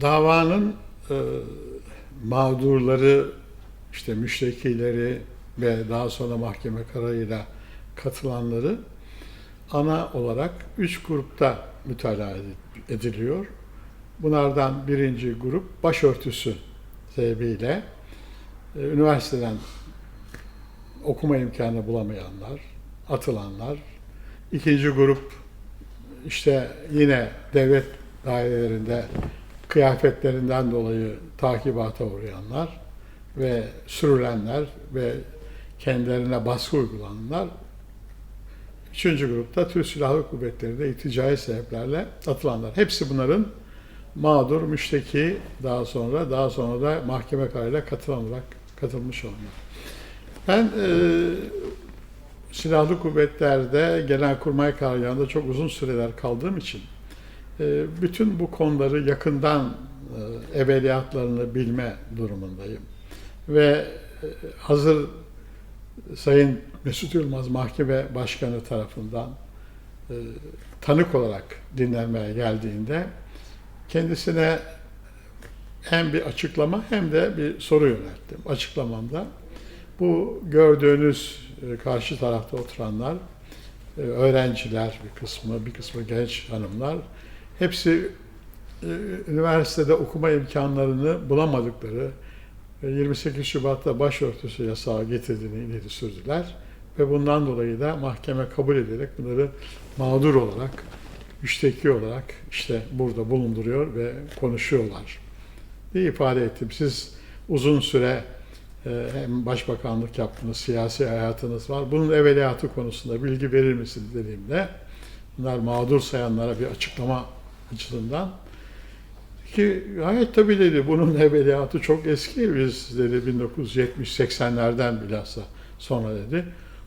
davanın e, mağdurları, işte müştekileri ve daha sonra mahkeme kararıyla katılanları ana olarak üç grupta mütalaa ediliyor. Bunlardan birinci grup başörtüsü sebebiyle e, üniversiteden okuma imkanı bulamayanlar, atılanlar. İkinci grup işte yine devlet dairelerinde kıyafetlerinden dolayı takibata uğrayanlar ve sürülenler ve kendilerine baskı uygulananlar. Üçüncü grupta Türk Silahlı Kuvvetleri'nde ticari sebeplerle atılanlar. Hepsi bunların mağdur, müşteki daha sonra daha sonra da mahkeme kararıyla katılan olarak katılmış olanlar. Ben e, Silahlı Kuvvetler'de Genelkurmay Karargahı'nda çok uzun süreler kaldığım için bütün bu konuları yakından e, evveliyatlarını bilme durumundayım. Ve e, hazır Sayın Mesut Yılmaz Mahkeme Başkanı tarafından e, tanık olarak dinlenmeye geldiğinde kendisine hem bir açıklama hem de bir soru yönelttim. Açıklamamda bu gördüğünüz karşı tarafta oturanlar, öğrenciler bir kısmı, bir kısmı genç hanımlar, hepsi e, üniversitede okuma imkanlarını bulamadıkları, e, 28 Şubat'ta başörtüsü yasağı getirdiğini ileri sürdüler ve bundan dolayı da mahkeme kabul ederek bunları mağdur olarak, müşteki olarak işte burada bulunduruyor ve konuşuyorlar diye ifade ettim. Siz uzun süre e, hem başbakanlık yaptınız, siyasi hayatınız var. Bunun evveliyatı konusunda bilgi verir misiniz dediğimde bunlar mağdur sayanlara bir açıklama açısından ki gayet tabii dedi bunun evveliyatı çok eski biz dedi 1970-80'lerden bilhassa sonra dedi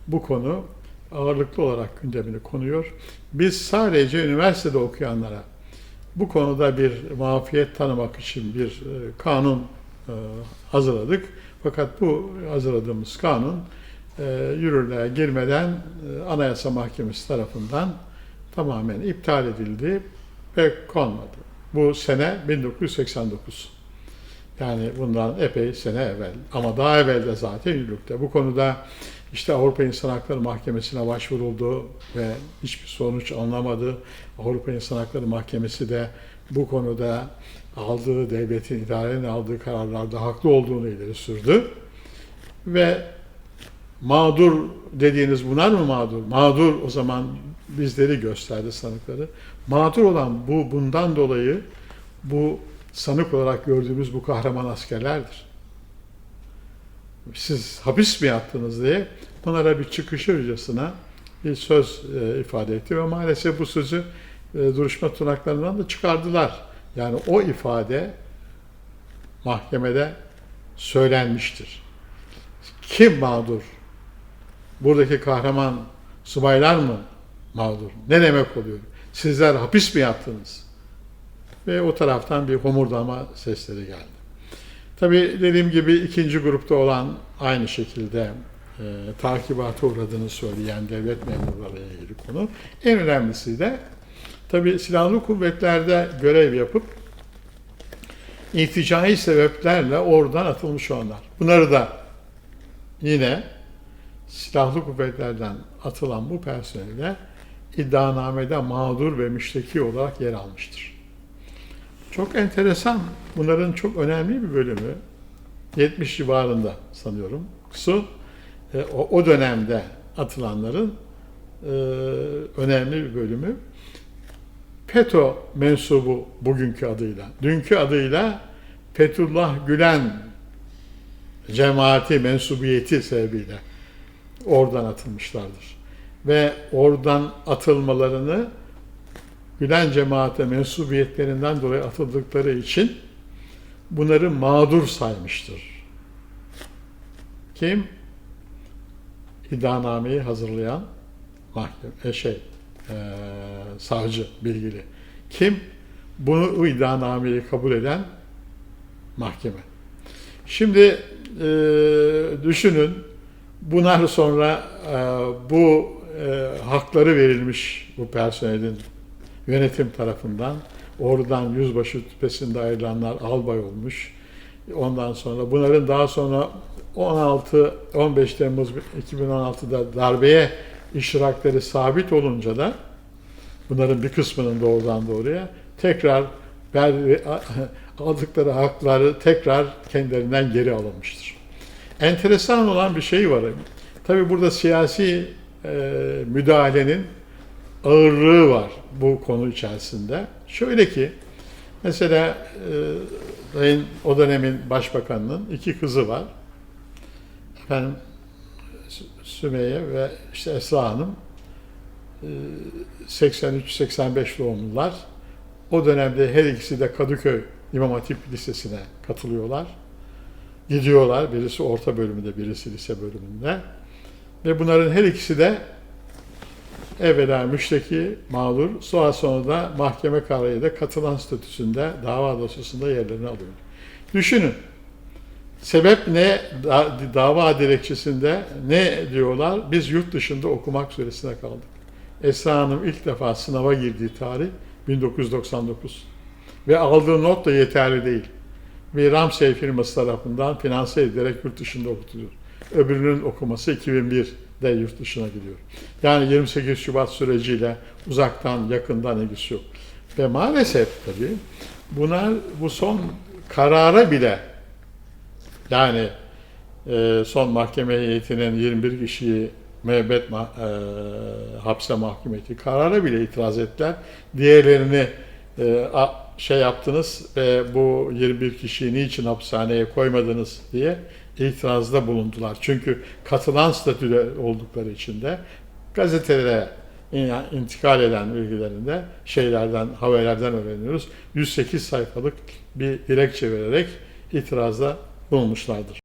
bu konu ağırlıklı olarak gündemine konuyor. Biz sadece üniversitede okuyanlara bu konuda bir muafiyet tanımak için bir e, kanun e, hazırladık. Fakat bu hazırladığımız kanun e, yürürlüğe girmeden Anayasa Mahkemesi tarafından tamamen iptal edildi ve konmadı. Bu sene 1989. Yani bundan epey sene evvel. Ama daha evvel de zaten yürürlükte. Bu konuda işte Avrupa İnsan Hakları Mahkemesi'ne başvuruldu ve hiçbir sonuç alınamadı. Avrupa İnsan Hakları Mahkemesi de bu konuda aldığı, devletin idarenin aldığı kararlarda haklı olduğunu ileri sürdü. Ve mağdur dediğiniz bunlar mı mağdur? Mağdur o zaman bizleri gösterdi sanıkları. Mağdur olan bu bundan dolayı bu sanık olarak gördüğümüz bu kahraman askerlerdir. Siz hapis mi yattınız diye onlara bir çıkışırcasına bir söz e, ifade etti ve maalesef bu sözü e, duruşma tunaklarından da çıkardılar. Yani o ifade mahkemede söylenmiştir. Kim mağdur? Buradaki kahraman subaylar mı mağdur? Ne demek oluyor? Sizler hapis mi yattınız? Ve o taraftan bir homurdama sesleri geldi. Tabii dediğim gibi ikinci grupta olan aynı şekilde e, takibata uğradığını söyleyen devlet memurlarıyla ilgili konu. En önemlisi de tabii silahlı kuvvetlerde görev yapıp irticai sebeplerle oradan atılmış olanlar. Bunları da yine silahlı kuvvetlerden atılan bu personelle iddianamede mağdur ve müşteki olarak yer almıştır. Çok enteresan. Bunların çok önemli bir bölümü 70 civarında sanıyorum. Su e, o, dönemde atılanların e, önemli bir bölümü FETÖ mensubu bugünkü adıyla, dünkü adıyla Fethullah Gülen cemaati mensubiyeti sebebiyle oradan atılmışlardır. Ve oradan atılmalarını Gülen cemaate mensubiyetlerinden dolayı atıldıkları için bunları mağdur saymıştır. Kim? İddianameyi hazırlayan mahkeme, e, şey, e, savcı bilgili. Kim? Bunu o iddianameyi kabul eden mahkeme. Şimdi e, düşünün bunlar sonra e, bu e, hakları verilmiş bu personelin yönetim tarafından Oradan yüzbaşı rütbesinde ayrılanlar albay olmuş. Ondan sonra bunların daha sonra 16 15 Temmuz 2016'da darbeye iştirakleri sabit olunca da bunların bir kısmının doğrudan doğruya tekrar aldıkları hakları tekrar kendilerinden geri alınmıştır. Enteresan olan bir şey var. Tabi burada siyasi e, müdahalenin ağırlığı var bu konu içerisinde. Şöyle ki, mesela e, o dönemin başbakanının iki kızı var. Efendim Sü- Sümeyye ve işte Esra Hanım e, 83-85 doğumlular. O dönemde her ikisi de Kadıköy İmam Hatip Lisesi'ne katılıyorlar. Gidiyorlar. Birisi orta bölümünde, birisi lise bölümünde. Ve bunların her ikisi de evvela müşteki, mağdur, sonra sonra da mahkeme kararıyla katılan statüsünde dava dosyasında yerlerini alıyor. Düşünün. Sebep ne? Da- dava dilekçesinde ne diyorlar? Biz yurt dışında okumak süresine kaldık. Esra Hanım ilk defa sınava girdiği tarih 1999. Ve aldığı not da yeterli değil. Bir Ramsey firması tarafından finanse edilerek yurt dışında okutuluyor. Öbürünün okuması 2001'de yurt dışına gidiyor. Yani 28 Şubat süreciyle uzaktan yakından ilgisi yok. Ve maalesef tabii bunlar bu son karara bile yani e, son mahkeme heyetinin 21 kişiyi müebbet ma- e, hapse mahkum ettiği karara bile itiraz ettiler. Diğerlerini e, a- şey yaptınız ve bu 21 kişiyi niçin hapishaneye koymadınız diye itirazda bulundular. Çünkü katılan statüde oldukları için de gazetelere in- intikal eden bilgilerinde şeylerden, haberlerden öğreniyoruz. 108 sayfalık bir dilekçe vererek itirazda bulunmuşlardır.